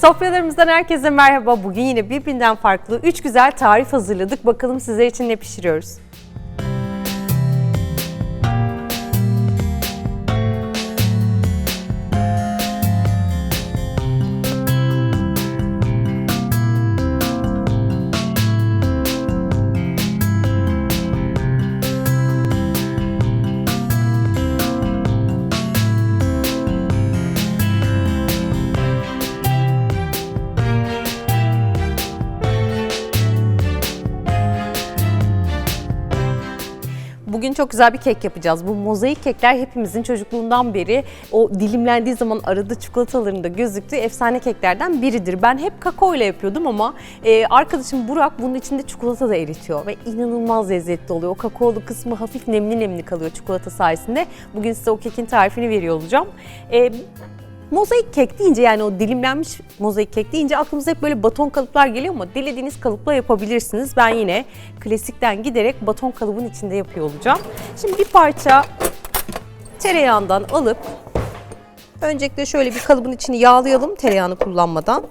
Sofralarımızdan herkese merhaba. Bugün yine birbirinden farklı 3 güzel tarif hazırladık. Bakalım sizler için ne pişiriyoruz? Bugün çok güzel bir kek yapacağız. Bu mozaik kekler hepimizin çocukluğundan beri o dilimlendiği zaman arada çikolatalarında gözüktüğü efsane keklerden biridir. Ben hep kakao ile yapıyordum ama e, arkadaşım Burak bunun içinde çikolata da eritiyor ve inanılmaz lezzetli oluyor. O kakaolu kısmı hafif nemli nemli kalıyor çikolata sayesinde. Bugün size o kekin tarifini veriyor olacağım. E, Mozaik kek deyince yani o dilimlenmiş mozaik kek deyince aklımıza hep böyle baton kalıplar geliyor ama dilediğiniz kalıpla yapabilirsiniz. Ben yine klasikten giderek baton kalıbın içinde yapıyor olacağım. Şimdi bir parça tereyağından alıp öncelikle şöyle bir kalıbın içini yağlayalım tereyağını kullanmadan.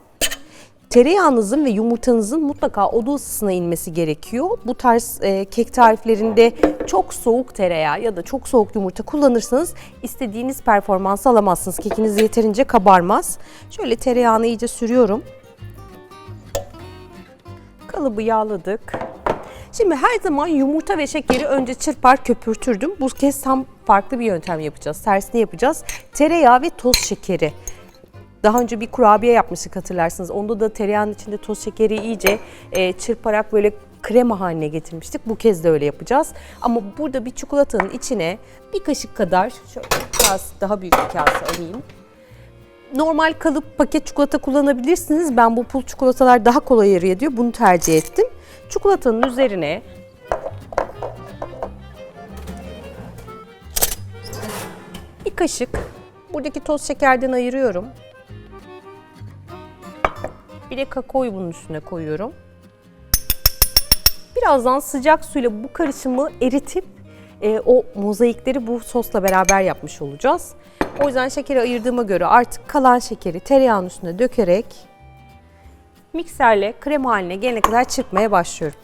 Tereyağınızın ve yumurtanızın mutlaka oda ısısına inmesi gerekiyor. Bu tarz e, kek tariflerinde çok soğuk tereyağı ya da çok soğuk yumurta kullanırsanız istediğiniz performansı alamazsınız. Kekiniz yeterince kabarmaz. Şöyle tereyağını iyice sürüyorum. Kalıbı yağladık. Şimdi her zaman yumurta ve şekeri önce çırpar köpürtürdüm. Bu kez tam farklı bir yöntem yapacağız. Tersini yapacağız. Tereyağı ve toz şekeri. Daha önce bir kurabiye yapmıştık hatırlarsınız. Onda da tereyağının içinde toz şekeri iyice e, çırparak böyle krema haline getirmiştik. Bu kez de öyle yapacağız. Ama burada bir çikolatanın içine bir kaşık kadar, şöyle biraz daha büyük bir kase alayım. Normal kalıp paket çikolata kullanabilirsiniz. Ben bu pul çikolatalar daha kolay eriyor diyor. Bunu tercih ettim. Çikolatanın üzerine bir kaşık buradaki toz şekerden ayırıyorum. Bir de kakaoyu bunun üstüne koyuyorum. Birazdan sıcak suyla bu karışımı eritip e, o mozaikleri bu sosla beraber yapmış olacağız. O yüzden şekeri ayırdığıma göre artık kalan şekeri tereyağının üstüne dökerek mikserle krema haline gelene kadar çırpmaya başlıyorum.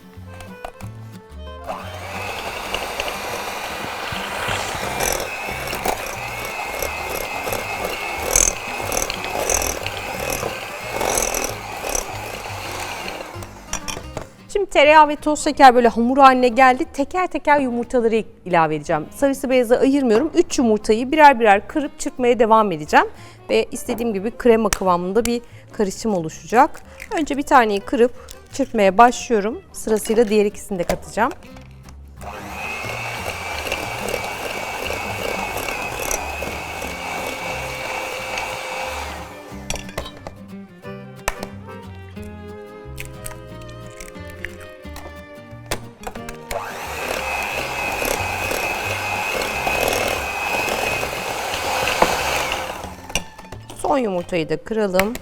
Tereyağı ve toz şeker böyle hamur haline geldi. Teker teker yumurtaları ilave edeceğim. Sarısı beyazı ayırmıyorum. 3 yumurtayı birer birer kırıp çırpmaya devam edeceğim. Ve istediğim gibi krema kıvamında bir karışım oluşacak. Önce bir taneyi kırıp çırpmaya başlıyorum. Sırasıyla diğer ikisini de katacağım. Son yumurtayı da kıralım.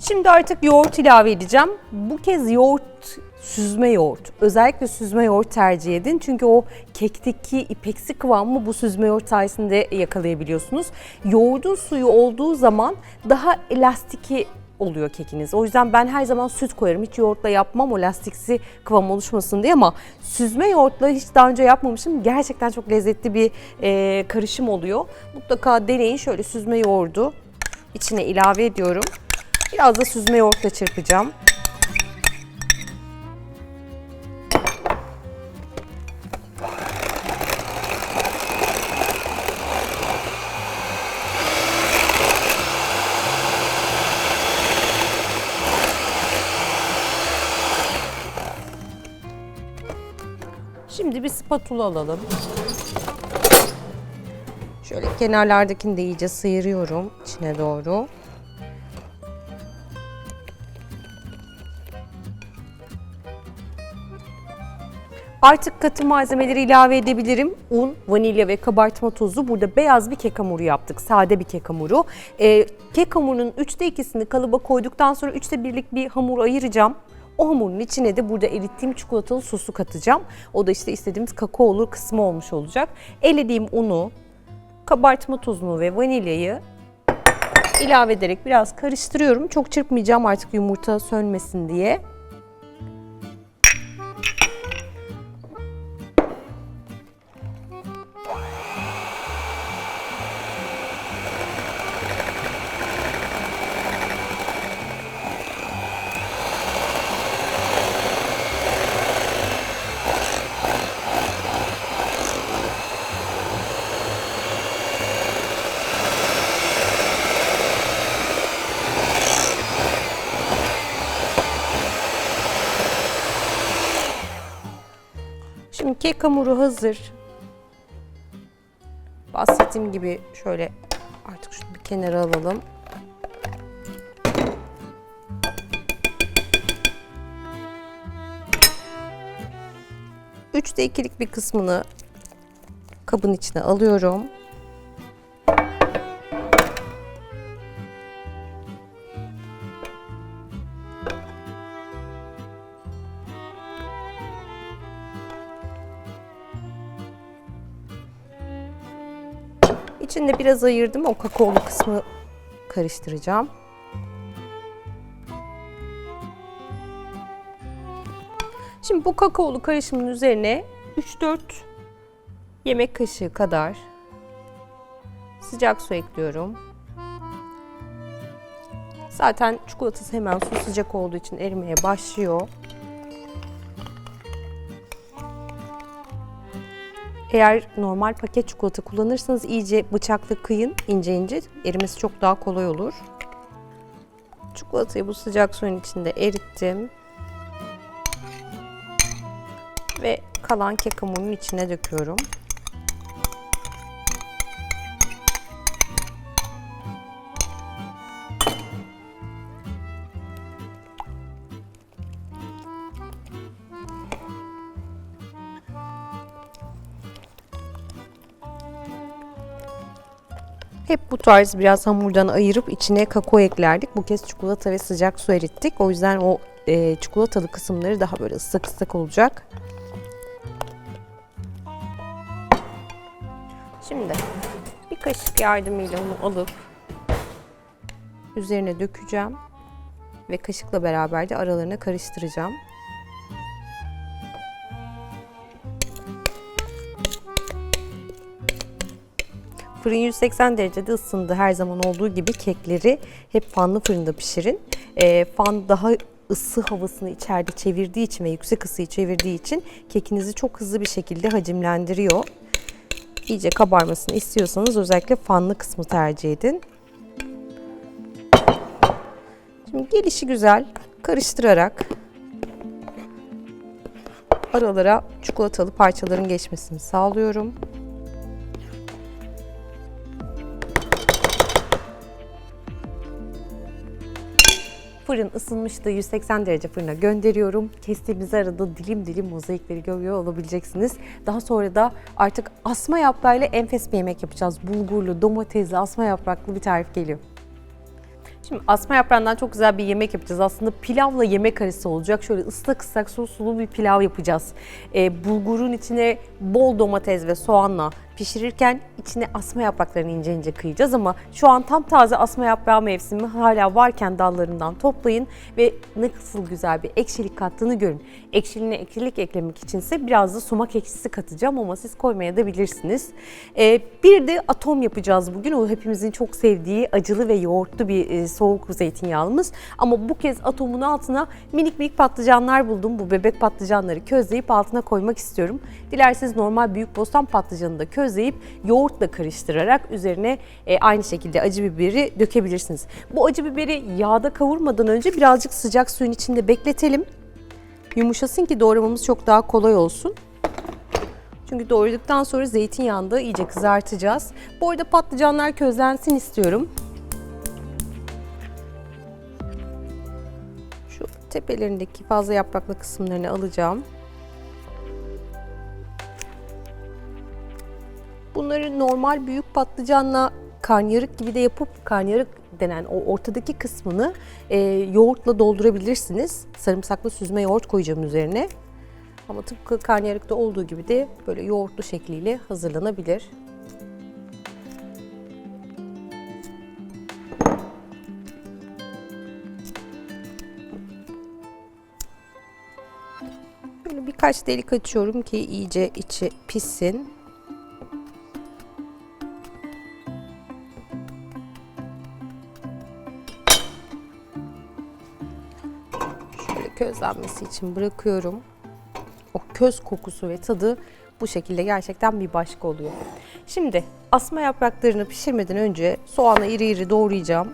Şimdi artık yoğurt ilave edeceğim. Bu kez yoğurt süzme yoğurt. Özellikle süzme yoğurt tercih edin. Çünkü o kekteki ipeksi kıvamı bu süzme yoğurt sayesinde yakalayabiliyorsunuz. Yoğurdun suyu olduğu zaman daha elastiki oluyor kekiniz. O yüzden ben her zaman süt koyarım. Hiç yoğurtla yapmam o lastiksi kıvam oluşmasın diye ama süzme yoğurtla hiç daha önce yapmamışım. Gerçekten çok lezzetli bir e, karışım oluyor. Mutlaka deneyin. Şöyle süzme yoğurdu içine ilave ediyorum. Biraz da süzme yoğurtla çırpacağım. Spatula alalım. Şöyle kenarlardakini de iyice sıyırıyorum içine doğru. Artık katı malzemeleri ilave edebilirim. Un, vanilya ve kabartma tozu. Burada beyaz bir kek hamuru yaptık. Sade bir kek hamuru. Ee, kek hamurunun üçte ikisini kalıba koyduktan sonra üçte birlik bir hamur ayıracağım. O hamurun içine de burada erittiğim çikolatalı sosu katacağım. O da işte istediğimiz kakaolu kısmı olmuş olacak. Elediğim unu, kabartma tozunu ve vanilyayı ilave ederek biraz karıştırıyorum. Çok çırpmayacağım artık yumurta sönmesin diye. Kek hamuru hazır. Bahsettiğim gibi şöyle artık şunu bir kenara alalım. Üçte ikilik bir kısmını kabın içine alıyorum. İçinde biraz ayırdım. O kakaolu kısmı karıştıracağım. Şimdi bu kakaolu karışımın üzerine 3-4 yemek kaşığı kadar sıcak su ekliyorum. Zaten çikolatası hemen su sıcak olduğu için erimeye başlıyor. Eğer normal paket çikolata kullanırsanız iyice bıçakla kıyın ince ince. Erimesi çok daha kolay olur. Çikolatayı bu sıcak suyun içinde erittim. Ve kalan kek hamurunun içine döküyorum. Hep bu tarz biraz hamurdan ayırıp içine kakao eklerdik. Bu kez çikolata ve sıcak su erittik. O yüzden o e, çikolatalı kısımları daha böyle ıslak ıslak olacak. Şimdi bir kaşık yardımıyla onu alıp üzerine dökeceğim ve kaşıkla beraber de aralarına karıştıracağım. Fırın 180 derecede ısındı. Her zaman olduğu gibi kekleri hep fanlı fırında pişirin. E, fan daha ısı havasını içeride çevirdiği için ve yüksek ısıyı çevirdiği için kekinizi çok hızlı bir şekilde hacimlendiriyor. İyice kabarmasını istiyorsanız özellikle fanlı kısmı tercih edin. Şimdi gelişi güzel karıştırarak aralara çikolatalı parçaların geçmesini sağlıyorum. Fırın ısınmıştı. 180 derece fırına gönderiyorum. Kestiğimiz arada dilim dilim mozaikleri görüyor olabileceksiniz. Daha sonra da artık asma yaprağıyla enfes bir yemek yapacağız. Bulgurlu, domatesli, asma yapraklı bir tarif geliyor. Şimdi asma yaprağından çok güzel bir yemek yapacağız. Aslında pilavla yemek arası olacak. Şöyle ıslak ıslak soslu bir pilav yapacağız. Ee, bulgurun içine bol domates ve soğanla pişirirken içine asma yapraklarını ince ince kıyacağız ama şu an tam taze asma yaprağı mevsimi hala varken dallarından toplayın ve nasıl güzel bir ekşilik kattığını görün. Ekşiliğine ekşilik eklemek içinse biraz da sumak ekşisi katacağım ama siz koymaya da bilirsiniz. Ee, bir de atom yapacağız bugün. O hepimizin çok sevdiği acılı ve yoğurtlu bir e, soğuk zeytinyağımız. Ama bu kez atomun altına minik minik patlıcanlar buldum. Bu bebek patlıcanları közleyip altına koymak istiyorum. Dilerseniz normal büyük bostan patlıcanını da közleyip yoğurtla karıştırarak üzerine e, aynı şekilde acı biberi dökebilirsiniz. Bu acı biberi yağda kavurmadan önce birazcık sıcak suyun içinde bekletelim. Yumuşasın ki doğramamız çok daha kolay olsun. Çünkü doğradıktan sonra zeytinyağında iyice kızartacağız. Bu arada patlıcanlar közlensin istiyorum. Şu tepelerindeki fazla yapraklı kısımlarını alacağım. Bunları normal büyük patlıcanla karnıyarık gibi de yapıp karnıyarık denen o ortadaki kısmını e, yoğurtla doldurabilirsiniz. Sarımsaklı süzme yoğurt koyacağım üzerine. Ama tıpkı karnıyarıkta olduğu gibi de böyle yoğurtlu şekliyle hazırlanabilir. Böyle birkaç delik açıyorum ki iyice içi pişsin. Közlenmesi için bırakıyorum. O köz kokusu ve tadı bu şekilde gerçekten bir başka oluyor. Şimdi asma yapraklarını pişirmeden önce soğanı iri iri doğrayacağım.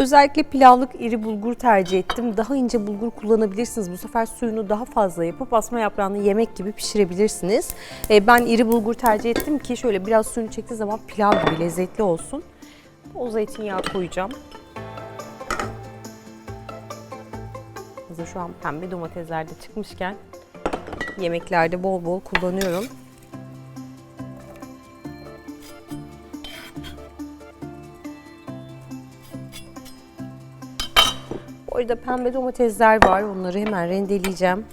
Özellikle pilavlık iri bulgur tercih ettim. Daha ince bulgur kullanabilirsiniz. Bu sefer suyunu daha fazla yapıp asma yaprağını yemek gibi pişirebilirsiniz. Ee, ben iri bulgur tercih ettim ki şöyle biraz suyunu çektiği zaman pilav gibi lezzetli olsun. O zeytinyağı koyacağım. Şu an pembe domatesler de çıkmışken yemeklerde bol bol kullanıyorum. Bu arada pembe domatesler var. Onları hemen rendeleyeceğim.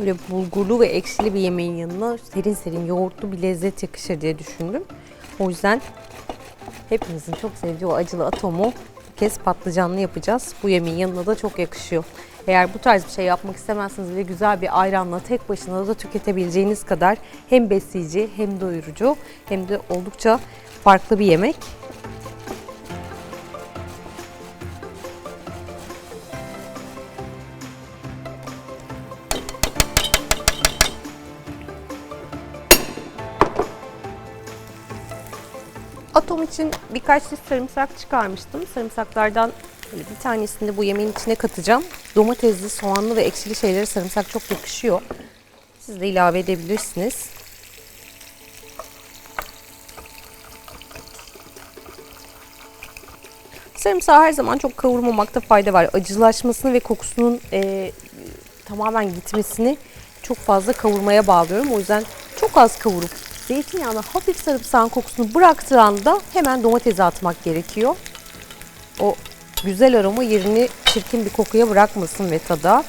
Böyle bulgurlu ve ekşili bir yemeğin yanına serin serin yoğurtlu bir lezzet yakışır diye düşündüm. O yüzden hepimizin çok sevdiği o acılı atomu bu kez patlıcanlı yapacağız. Bu yemeğin yanına da çok yakışıyor. Eğer bu tarz bir şey yapmak istemezseniz ve güzel bir ayranla tek başına da tüketebileceğiniz kadar hem besleyici hem doyurucu hem de oldukça farklı bir yemek. Atom için birkaç diş sarımsak çıkarmıştım. Sarımsaklardan bir tanesini de bu yemeğin içine katacağım. Domatesli, soğanlı ve ekşili şeylere sarımsak çok yakışıyor. Siz de ilave edebilirsiniz. Sarımsağı her zaman çok kavurmamakta fayda var. Acılaşmasını ve kokusunun e, tamamen gitmesini çok fazla kavurmaya bağlıyorum. O yüzden çok az kavurup zeytinyağına hafif sarımsağın kokusunu bıraktığı anda hemen domatesi atmak gerekiyor. O güzel aroma yerini çirkin bir kokuya bırakmasın ve tada.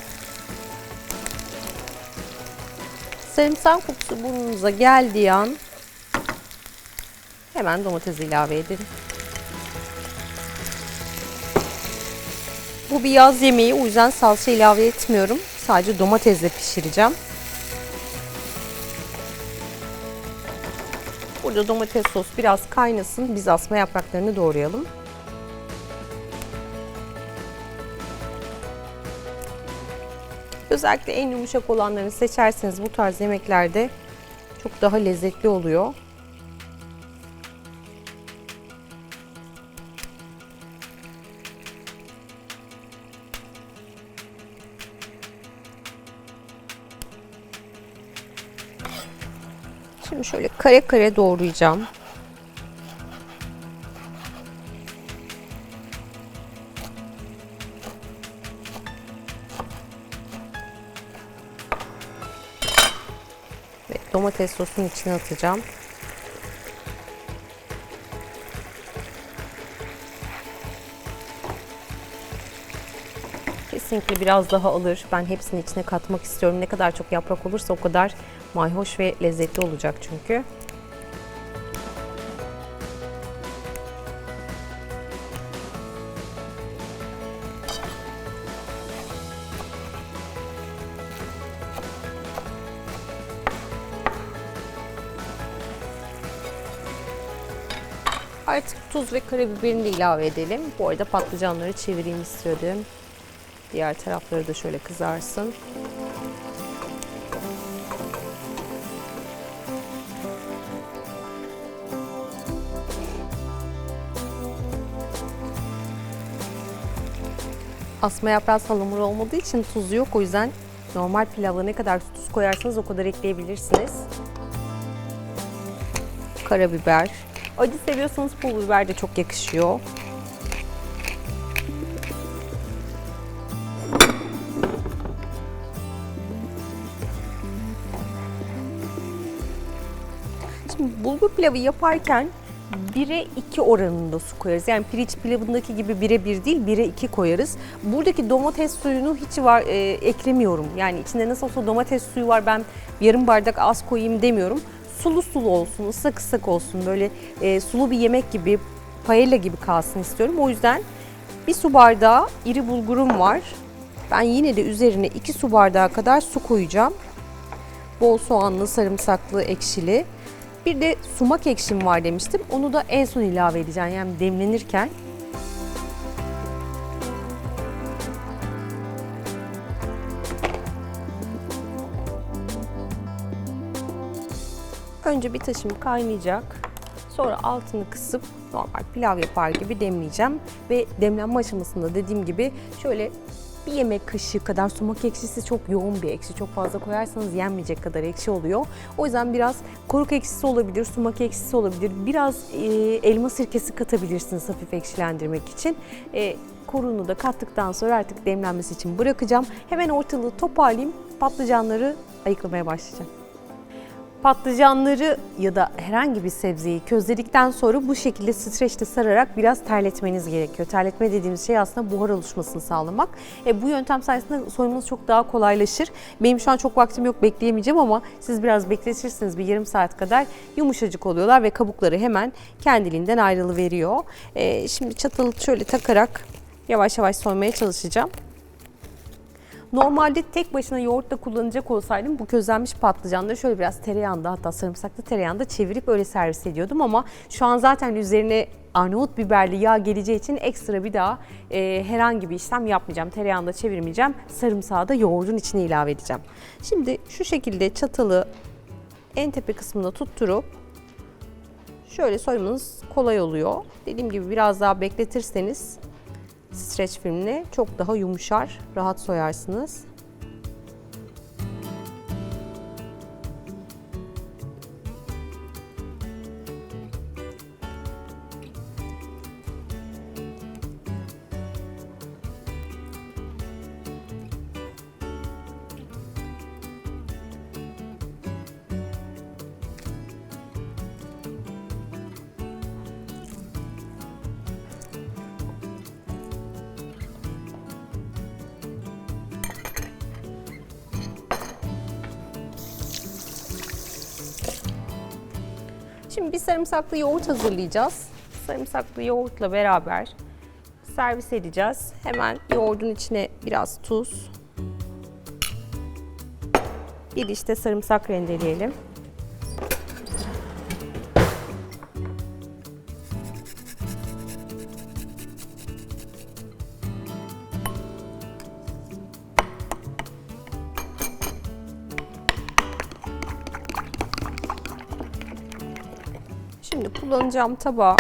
Sarımsak kokusu burnunuza geldiği an hemen domatesi ilave edin. Bu bir yaz yemeği o yüzden salça ilave etmiyorum. Sadece domatesle pişireceğim. Burada domates sos biraz kaynasın. Biz asma yapraklarını doğrayalım. Özellikle en yumuşak olanlarını seçerseniz bu tarz yemeklerde çok daha lezzetli oluyor. Şimdi şöyle kare kare doğrayacağım. Ve domates sosun içine atacağım. Kesinlikle biraz daha alır. Ben hepsini içine katmak istiyorum. Ne kadar çok yaprak olursa o kadar mayhoş ve lezzetli olacak çünkü. Artık tuz ve karabiberini de ilave edelim. Bu arada patlıcanları çevireyim istedim. Diğer tarafları da şöyle kızarsın. Asma yaprağı salamur olmadığı için tuzu yok. O yüzden normal pilavla ne kadar tuz koyarsanız o kadar ekleyebilirsiniz. Karabiber. Acı seviyorsanız pul biber de çok yakışıyor. Şimdi bulgur pilavı yaparken 1'e 2 oranında su koyarız. Yani pirinç pilavındaki gibi 1'e 1 değil 1'e 2 koyarız. Buradaki domates suyunu hiç var e, eklemiyorum. Yani içinde nasıl olsa domates suyu var ben yarım bardak az koyayım demiyorum. Sulu sulu olsun, ıslak ıslak olsun. Böyle e, sulu bir yemek gibi, paella gibi kalsın istiyorum. O yüzden bir su bardağı iri bulgurum var. Ben yine de üzerine 2 su bardağı kadar su koyacağım. Bol soğanlı, sarımsaklı, ekşili. Bir de sumak ekşim var demiştim. Onu da en son ilave edeceğim yani demlenirken. Önce bir taşım kaynayacak. Sonra altını kısıp normal pilav yapar gibi demleyeceğim. Ve demlenme aşamasında dediğim gibi şöyle bir yemek kaşığı kadar sumak ekşisi çok yoğun bir ekşi. Çok fazla koyarsanız yenmeyecek kadar ekşi oluyor. O yüzden biraz koruk ekşisi olabilir, sumak ekşisi olabilir. Biraz e, elma sirkesi katabilirsiniz hafif ekşilendirmek için. E, korunu da kattıktan sonra artık demlenmesi için bırakacağım. Hemen ortalığı toparlayayım. Patlıcanları ayıklamaya başlayacağım. Patlıcanları ya da herhangi bir sebzeyi közledikten sonra bu şekilde streçte sararak biraz terletmeniz gerekiyor. Terletme dediğimiz şey aslında buhar oluşmasını sağlamak. E, bu yöntem sayesinde soymanız çok daha kolaylaşır. Benim şu an çok vaktim yok bekleyemeyeceğim ama siz biraz bekletirsiniz bir yarım saat kadar yumuşacık oluyorlar ve kabukları hemen kendiliğinden ayrılıveriyor. E, şimdi çatalı şöyle takarak yavaş yavaş soymaya çalışacağım. Normalde tek başına yoğurtla kullanacak olsaydım bu közlenmiş patlıcanları şöyle biraz tereyağında hatta sarımsaklı tereyağında çevirip öyle servis ediyordum ama şu an zaten üzerine Arnavut biberli yağ geleceği için ekstra bir daha e, herhangi bir işlem yapmayacağım. Tereyağında çevirmeyeceğim. Sarımsağı da yoğurdun içine ilave edeceğim. Şimdi şu şekilde çatalı en tepe kısmına tutturup şöyle soymanız kolay oluyor. Dediğim gibi biraz daha bekletirseniz streç filmle çok daha yumuşar, rahat soyarsınız. Şimdi bir sarımsaklı yoğurt hazırlayacağız. Sarımsaklı yoğurtla beraber servis edeceğiz. Hemen yoğurdun içine biraz tuz. Bir diş sarımsak rendeleyelim. Kullanacağım tabağı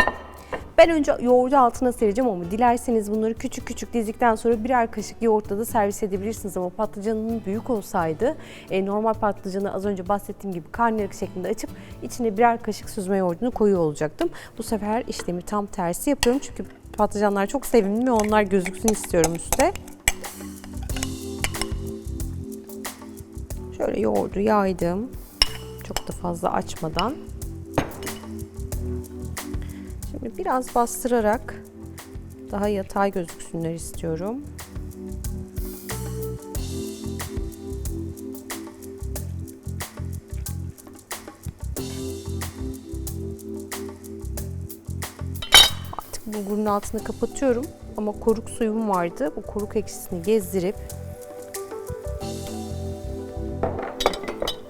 ben önce yoğurdu altına sereceğim ama dilerseniz bunları küçük küçük dizdikten sonra birer kaşık yoğurtla da servis edebilirsiniz ama patlıcanın büyük olsaydı e, normal patlıcanı az önce bahsettiğim gibi karnıyarık şeklinde açıp içine birer kaşık süzme yoğurdunu koyuyor olacaktım. Bu sefer işlemi tam tersi yapıyorum çünkü patlıcanlar çok sevimli ve onlar gözüksün istiyorum üstte. Şöyle yoğurdu yaydım. Çok da fazla açmadan. Şimdi biraz bastırarak daha yatay gözüksünler istiyorum. Artık bulgurun altını kapatıyorum ama koruk suyum vardı. Bu koruk ekşisini gezdirip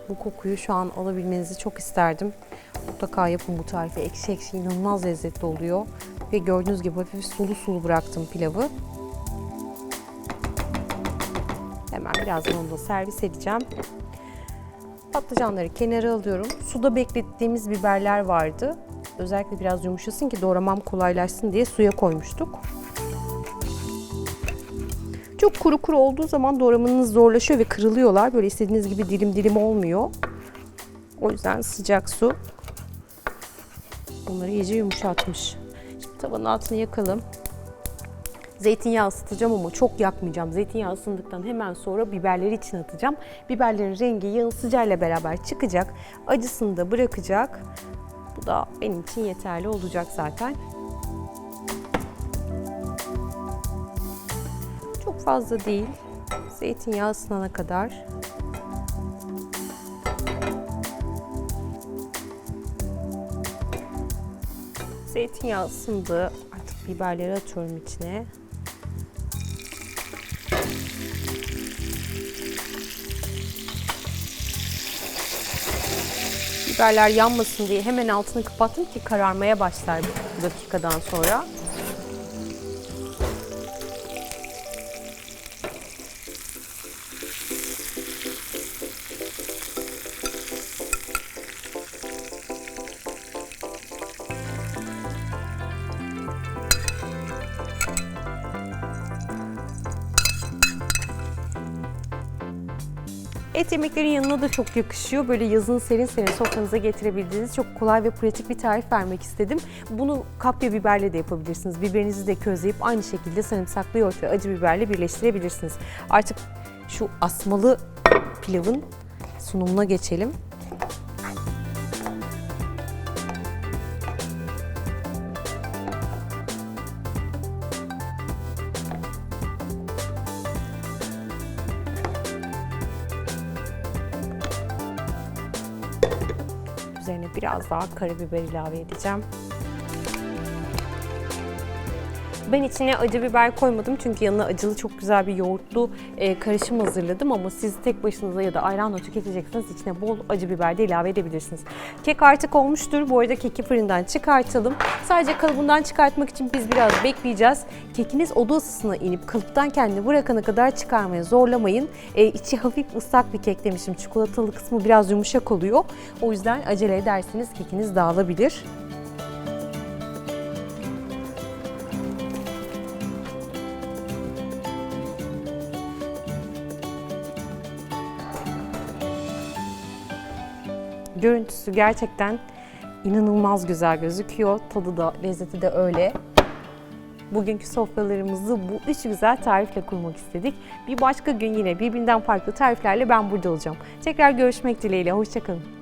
bu kokuyu şu an alabilmenizi çok isterdim. Mutlaka yapın bu tarifi. Ekşi ekşi inanılmaz lezzetli oluyor. Ve gördüğünüz gibi hafif sulu sulu bıraktım pilavı. Hemen birazdan onu da servis edeceğim. Patlıcanları kenara alıyorum. Suda beklettiğimiz biberler vardı. Özellikle biraz yumuşasın ki doğramam kolaylaşsın diye suya koymuştuk. Çok kuru kuru olduğu zaman doğramanız zorlaşıyor ve kırılıyorlar. Böyle istediğiniz gibi dilim dilim olmuyor. O yüzden sıcak su onları iyice yumuşatmış. Şimdi tavanın altını yakalım. Zeytinyağı ısıtacağım ama çok yakmayacağım. Zeytinyağı ısındıktan hemen sonra biberleri içine atacağım. Biberlerin rengi yağın sıcağıyla beraber çıkacak. Acısını da bırakacak. Bu da benim için yeterli olacak zaten. Çok fazla değil. Zeytinyağı ısınana kadar. Zeytinyağı ısındı. Artık biberleri atıyorum içine. Biberler yanmasın diye hemen altını kapattım ki kararmaya başlar bir dakikadan sonra. Da çok yakışıyor. Böyle yazın serin serin sofranıza getirebildiğiniz çok kolay ve pratik bir tarif vermek istedim. Bunu kapya biberle de yapabilirsiniz. Biberinizi de közleyip aynı şekilde sarımsaklı yoğurt ve acı biberle birleştirebilirsiniz. Artık şu asmalı pilavın sunumuna geçelim. Biraz daha karabiber ilave edeceğim. Ben içine acı biber koymadım çünkü yanına acılı çok güzel bir yoğurtlu e, karışım hazırladım ama siz tek başınıza ya da ayranla tüketecekseniz içine bol acı biber de ilave edebilirsiniz. Kek artık olmuştur. Bu arada keki fırından çıkartalım. Sadece kalıbından çıkartmak için biz biraz bekleyeceğiz. Kekiniz oda ısısına inip kalıptan kendini bırakana kadar çıkarmaya zorlamayın. E, içi hafif ıslak bir kek demiştim. Çikolatalı kısmı biraz yumuşak oluyor. O yüzden acele ederseniz kekiniz dağılabilir. Görüntüsü gerçekten inanılmaz güzel gözüküyor. Tadı da, lezzeti de öyle. Bugünkü sofralarımızı bu üç güzel tarifle kurmak istedik. Bir başka gün yine birbirinden farklı tariflerle ben burada olacağım. Tekrar görüşmek dileğiyle. Hoşçakalın.